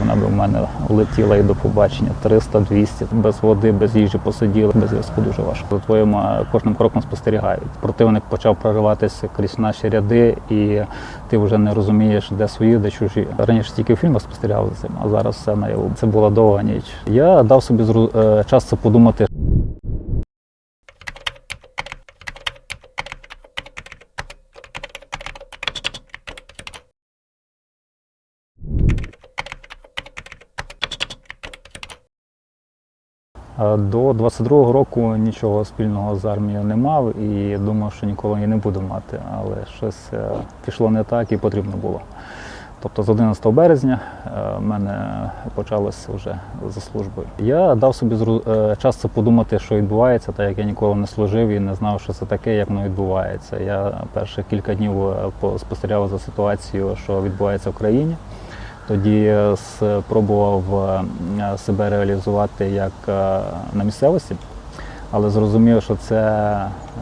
Вона би в мене влетіла і до побачення 300-200. Без води, без їжі посиділи, без зв'язку дуже важко. За твоїм е, кожним кроком спостерігають. Противник почав прориватися крізь наші ряди, і ти вже не розумієш, де свої, де чужі. Раніше тільки в фільмах спостерігав за цим, а зараз все наяву. Це була довга ніч. Я дав собі е, час це подумати. До 22-го року нічого спільного з армією не мав і думав, що ніколи її не буду мати, але щось е, пішло не так і потрібно було. Тобто з 11 березня е, в мене почалося вже за службою. Я дав собі е, час подумати, що відбувається, так як я ніколи не служив і не знав, що це таке, як воно відбувається. Я перші кілька днів е, спостерігав за ситуацією, що відбувається в країні. Тоді е, спробував е, себе реалізувати як е, на місцевості, але зрозумів, що це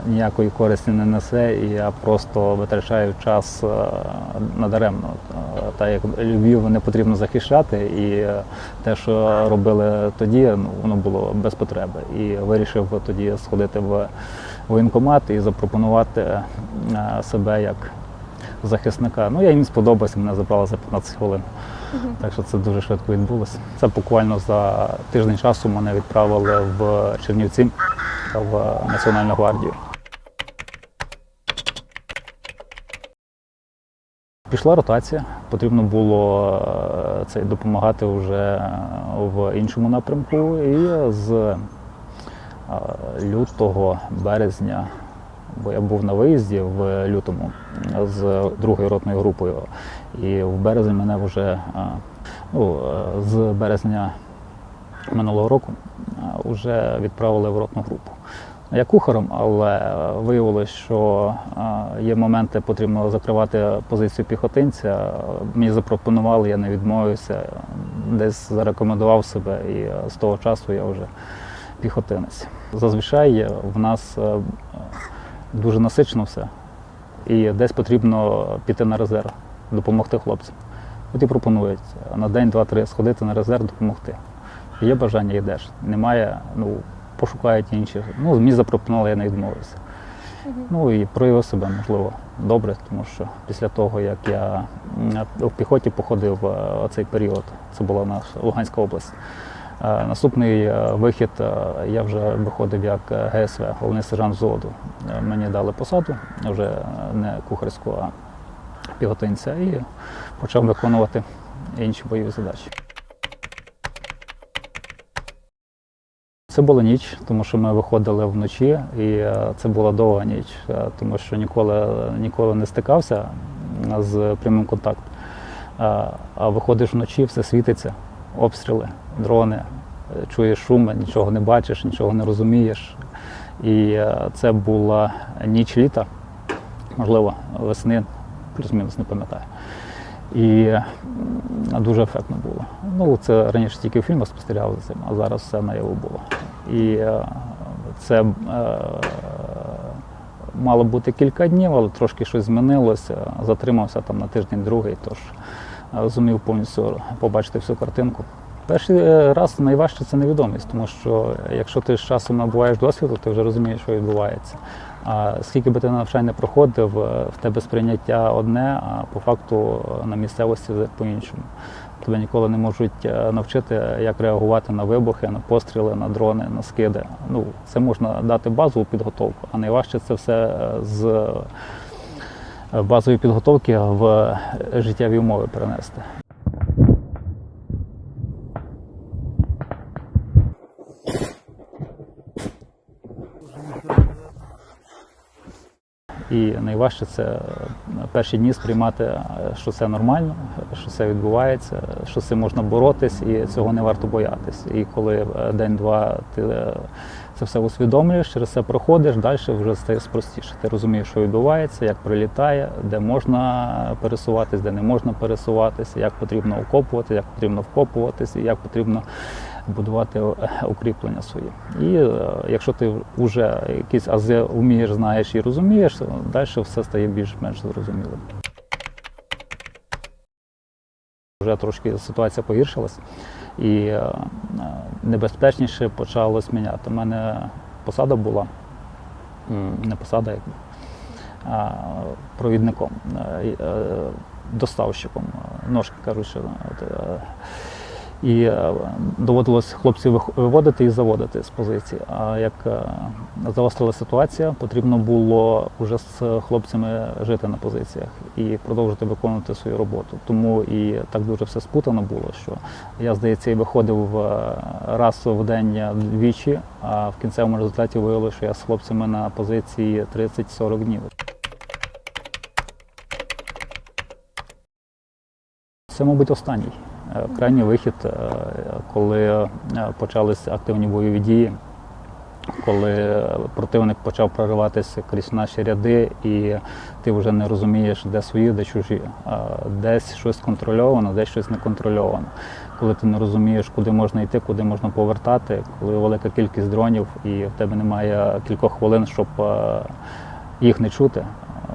ніякої користі не несе, і я просто витрачаю час надаремно. Так як Львів не потрібно захищати, і те, що робили тоді, ну, воно було без потреби. І вирішив тоді сходити в воєнкомат і запропонувати себе як захисника. Ну, я їм сподобався, мене забрали за 15 хвилин. Так що це дуже швидко відбулося. Це буквально за тиждень часу мене відправили в Чернівці в Національну гвардію. Пішла ротація, потрібно було е, це допомагати вже в іншому напрямку. І з е, лютого березня, бо я був на виїзді в лютому з другою ротною групою, і в березні мене вже е, ну, е, з березня минулого року вже відправили в ротну групу. Я кухарем, але е, виявилось, що е, є моменти, потрібно закривати позицію піхотинця. Мені запропонували, я не відмовився, десь зарекомендував себе, і е, з того часу я вже піхотинець. Зазвичай в нас е, дуже насичено все, і десь потрібно піти на резерв, допомогти хлопцям. От і пропонують на день, два-три сходити на резерв, допомогти. Є бажання, йдеш. Немає, ну пошукають інші. Ну, мені запропонували, я не відмовився. Ну і проявив себе, можливо, добре, тому що після того, як я в піхоті походив е, цей період, це була наша Луганська область. Е, Наступний е, вихід е, я вже виходив як ГСВ, головний сержант взводу. Е, Мені дали посаду, вже не кухарську, а піхотинця, і почав виконувати інші бойові задачі. Це була ніч, тому що ми виходили вночі, і це була довга ніч, тому що ніколи, ніколи не стикався з прямим контактом. А виходиш вночі, все світиться, обстріли, дрони, е, чуєш шуми, нічого не бачиш, нічого не розумієш. І е, це була ніч літа, можливо, весни, плюс-мінус не пам'ятаю. І дуже ефектно було. Ну, це раніше тільки в фільмах спостерігав за цим, а зараз все наяву було. І е, це е, мало бути кілька днів, але трошки щось змінилося. Затримався там на тиждень-другий, тож е, зумів повністю побачити всю картинку. Перший е, раз найважче це невідомість, тому що якщо ти з часом набуваєш досвіду, ти вже розумієш, що відбувається. А скільки би ти навчань не проходив, е, в тебе сприйняття одне, а по факту е, на місцевості по-іншому. Тебе ніколи не можуть навчити, як реагувати на вибухи, на постріли, на дрони, на скиди. Ну, це можна дати базову підготовку, а найважче це все з базової підготовки в е, життєві умови перенести. І найважче це е, перші дні сприймати, е, що це нормально, що це відбувається, що з можна боротись, і цього не варто боятись. І коли день-два ти це все усвідомлюєш, через це проходиш, далі вже стає простіше. Ти розумієш, що відбувається, як прилітає, де можна пересуватись, де не можна пересуватися, як потрібно окопувати, як потрібно вкопуватись, і як потрібно будувати укріплення свої. І е, якщо ти вже якісь ази вмієш, знаєш і розумієш, далі все стає більш-менш зрозумілим. Вже трошки ситуація погіршилась і е, е, небезпечніше почало міняти. У мене посада була, не посада, якби провідником, е, доставщиком, ножки, кажучи. І е, доводилось хлопців виводити і заводити з позиції. А як е, загострила ситуація, потрібно було вже з хлопцями жити на позиціях і продовжити виконувати свою роботу. Тому і так дуже все спутано було, що я, здається, і виходив е, раз в день двічі, а в кінцевому результаті виявилося, що я з хлопцями на позиції 30-40 днів. Це, мабуть, останній крайній вихід, е, коли е, почалися активні бойові дії, коли противник почав прориватися крізь наші ряди, і ти вже не розумієш, де свої, де чужі. Десь щось контрольовано, десь щось не контрольовано. Коли ти не розумієш, куди можна йти, куди можна повертати, коли велика кількість дронів і в тебе немає кількох хвилин, щоб е, їх не чути.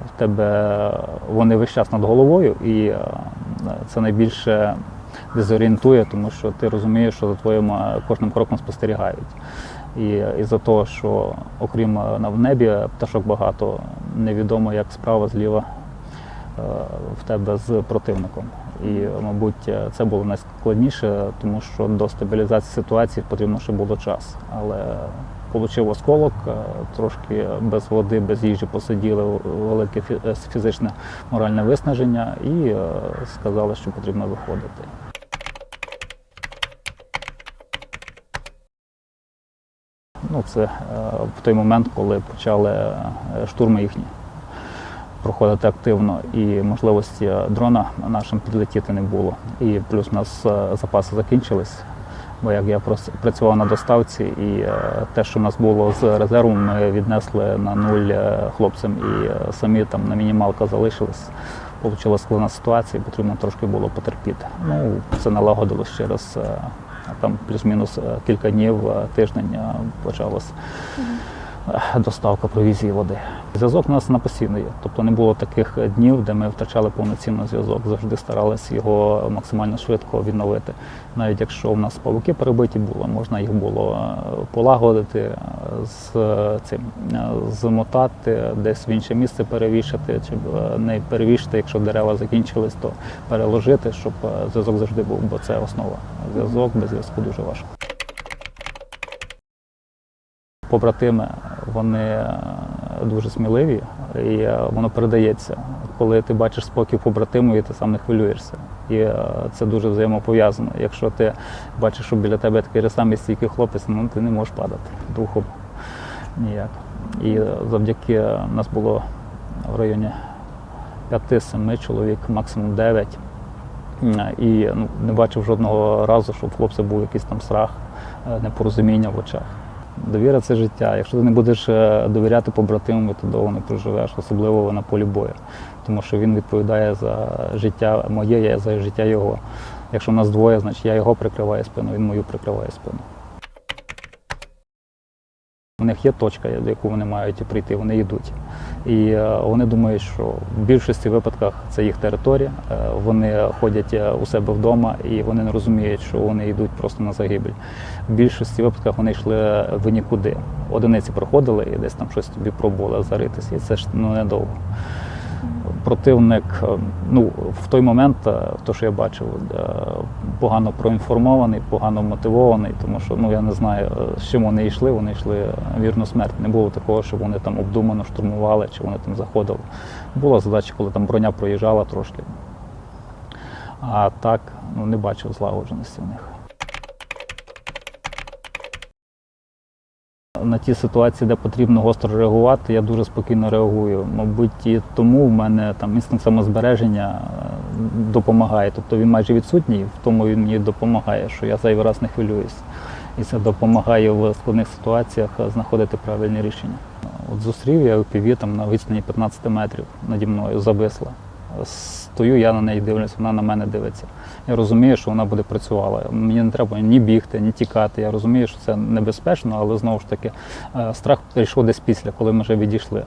В тебе вони весь час над головою, і е, це найбільше дезорієнтує, тому що ти розумієш, що за твоїм е, кожним кроком спостерігають. І, і за того, що окрім е, на- в небі пташок багато, невідомо, як справа зліва е, в тебе з противником. І, мабуть, е, це було найскладніше, тому що до стабілізації ситуації потрібно ще було час. Але Получив осколок, е, трошки без води, без їжі посиділи, велике е, фізичне моральне виснаження і е, сказали, що потрібно виходити. Ну, це в той момент, коли почали штурми їхні проходити активно, і можливості дрона нашим підлетіти не було. І плюс у нас запаси закінчились. Бо як я працював на доставці, і е, те, що в нас було з резерву, ми віднесли на нуль е, хлопцям і е, самі там на мінімалка залишились. Получила складна ситуація, потрібно трошки було потерпіти. Ну, це налагодилось через там плюс-мінус кілька днів, тиждень почалась е, доставка провізії води. Зв'язок у нас на постійно є. Тобто не було таких днів, де ми втрачали повноцінно зв'язок. Завжди старалися його максимально швидко відновити. Навіть якщо у нас павуки перебиті були, можна їх було е, полагодити, е, з е, цим змотати, десь в інше місце перевішати, чи не перевішати, якщо дерева закінчились, то переложити, щоб зв'язок завжди був, бо це основа. Зв'язок без зв'язку дуже важко. Побратими, вони е, дуже сміливі, і е, воно передається. Коли ти бачиш спокій побратиму, і ти сам не хвилюєшся. І е, це дуже взаємопов'язано. Якщо ти бачиш, що біля тебе такий самий стійкий хлопець, ну ти не можеш падати духом ніяк. І завдяки нас було в районі 5-7 чоловік, максимум 9. І ну, не бачив жодного разу, щоб хлопця був якийсь там страх, непорозуміння в очах. Довіра це життя. Якщо ти не будеш е, довіряти побратиму, то довго не проживеш, особливо на полі бою. Тому що він відповідає за життя моє, я за життя його. Якщо в нас двоє, значить я його прикриваю спину, він мою прикриває спину. У них є точка, до яку вони мають прийти, вони йдуть. І е, вони думають, що в більшості випадках це їх територія. е, Вони ходять у себе вдома і вони не розуміють, що вони йдуть просто на загибель. В більшості випадках вони йшли в нікуди. Одиниці проходили і десь там щось тобі пробували заритися. І це ж ну, недовго. Противник, е, ну в той момент, е, то що я бачив, е, погано проінформований, погано мотивований, тому що ну я не знаю, е, з чим вони йшли. Вони йшли е, вірну смерть. Не було такого, що вони там обдумано штурмували чи вони там заходили. Була задача, коли там броня проїжджала трошки. А так ну, не бачив злагодженості в них. На ті ситуації, де потрібно гостро реагувати, я дуже спокійно реагую. Мабуть, і тому в мене там інстинкт самозбереження е, допомагає. Тобто він майже відсутній, в тому він мені допомагає, що я зайвий раз не хвилююсь. І це допомагає в складних ситуаціях е, знаходити правильні рішення. От зустрів я UPV там на відстані 15 метрів наді мною зависла. Стою, я на неї дивлюсь, вона на мене дивиться. Я розумію, що вона буде працювала. Мені не треба ні бігти, ні тікати. Я розумію, що це небезпечно, але знову ж таки е, страх прийшов десь після, коли ми вже відійшли.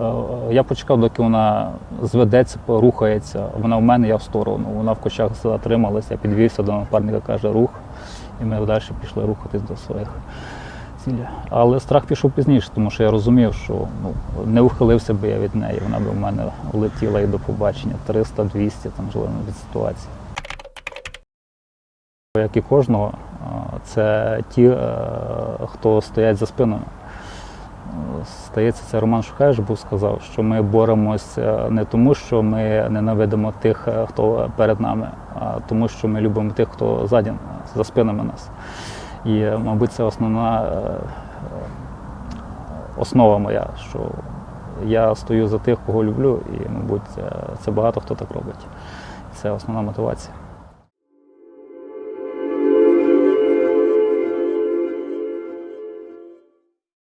Е, Я почекав, доки вона зведеться, порухається. Вона в мене, я в сторону. Вона в кущах затрималася, я підвівся до напарника, каже, рух. І ми далі пішли рухатись до своїх цілей. Але страх пішов пізніше, тому що я розумів, що ну, не ухилився би я від неї. Вона б в мене влетіла і до побачення 300-200 там залежно від ситуації. Як і кожного, це ті, е, хто стоять за спинами. Е, Стається, це Роман Шухевич був сказав, що ми боремося не тому, що ми ненавидимо тих, е, хто перед нами, а тому, що ми любимо тих, хто ззаді, за спинами нас. І, е, мабуть, це основна е, е, основа моя, що я стою за тих, кого люблю, і, мабуть, це багато хто так робить. Це основна мотивація.